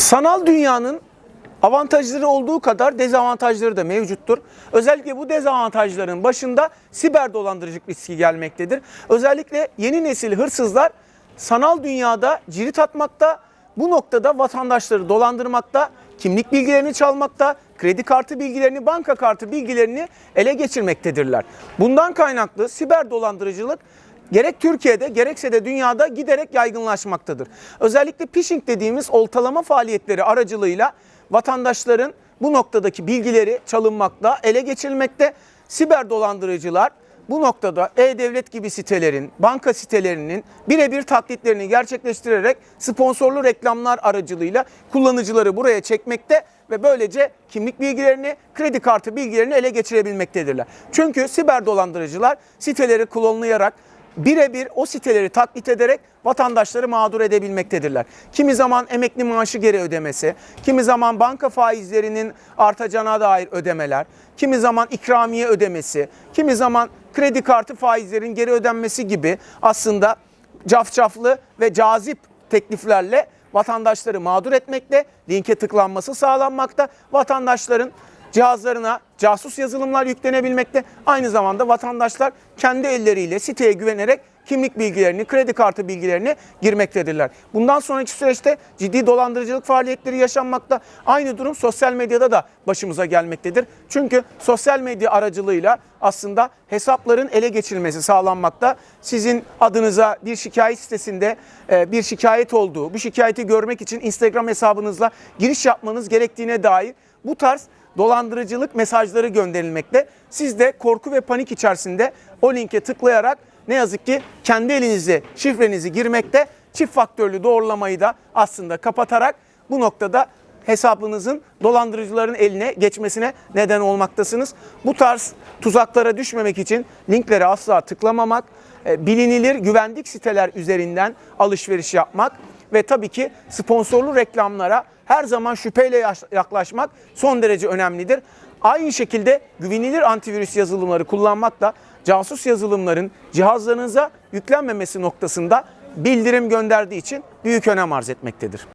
Sanal dünyanın avantajları olduğu kadar dezavantajları da mevcuttur. Özellikle bu dezavantajların başında siber dolandırıcılık riski gelmektedir. Özellikle yeni nesil hırsızlar sanal dünyada cirit atmakta, bu noktada vatandaşları dolandırmakta, kimlik bilgilerini çalmakta, kredi kartı bilgilerini, banka kartı bilgilerini ele geçirmektedirler. Bundan kaynaklı siber dolandırıcılık gerek Türkiye'de gerekse de dünyada giderek yaygınlaşmaktadır. Özellikle phishing dediğimiz oltalama faaliyetleri aracılığıyla vatandaşların bu noktadaki bilgileri çalınmakta, ele geçirilmekte. Siber dolandırıcılar bu noktada e-devlet gibi sitelerin, banka sitelerinin birebir taklitlerini gerçekleştirerek sponsorlu reklamlar aracılığıyla kullanıcıları buraya çekmekte ve böylece kimlik bilgilerini, kredi kartı bilgilerini ele geçirebilmektedirler. Çünkü siber dolandırıcılar siteleri klonlayarak birebir o siteleri taklit ederek vatandaşları mağdur edebilmektedirler. Kimi zaman emekli maaşı geri ödemesi, kimi zaman banka faizlerinin artacağına dair ödemeler, kimi zaman ikramiye ödemesi, kimi zaman kredi kartı faizlerin geri ödenmesi gibi aslında cafcaflı ve cazip tekliflerle vatandaşları mağdur etmekte, linke tıklanması sağlanmakta, vatandaşların cihazlarına casus yazılımlar yüklenebilmekte. Aynı zamanda vatandaşlar kendi elleriyle siteye güvenerek kimlik bilgilerini, kredi kartı bilgilerini girmektedirler. Bundan sonraki süreçte ciddi dolandırıcılık faaliyetleri yaşanmakta. Aynı durum sosyal medyada da başımıza gelmektedir. Çünkü sosyal medya aracılığıyla aslında hesapların ele geçirilmesi sağlanmakta. Sizin adınıza bir şikayet sitesinde e, bir şikayet olduğu, bu şikayeti görmek için Instagram hesabınızla giriş yapmanız gerektiğine dair bu tarz dolandırıcılık mesajları gönderilmekte. Siz de korku ve panik içerisinde o linke tıklayarak ne yazık ki kendi elinizle şifrenizi girmekte, çift faktörlü doğrulamayı da aslında kapatarak bu noktada hesabınızın dolandırıcıların eline geçmesine neden olmaktasınız. Bu tarz tuzaklara düşmemek için linklere asla tıklamamak, e, bilinilir güvendik siteler üzerinden alışveriş yapmak ve tabii ki sponsorlu reklamlara her zaman şüpheyle yaklaşmak son derece önemlidir. Aynı şekilde güvenilir antivirüs yazılımları kullanmak da casus yazılımların cihazlarınıza yüklenmemesi noktasında bildirim gönderdiği için büyük önem arz etmektedir.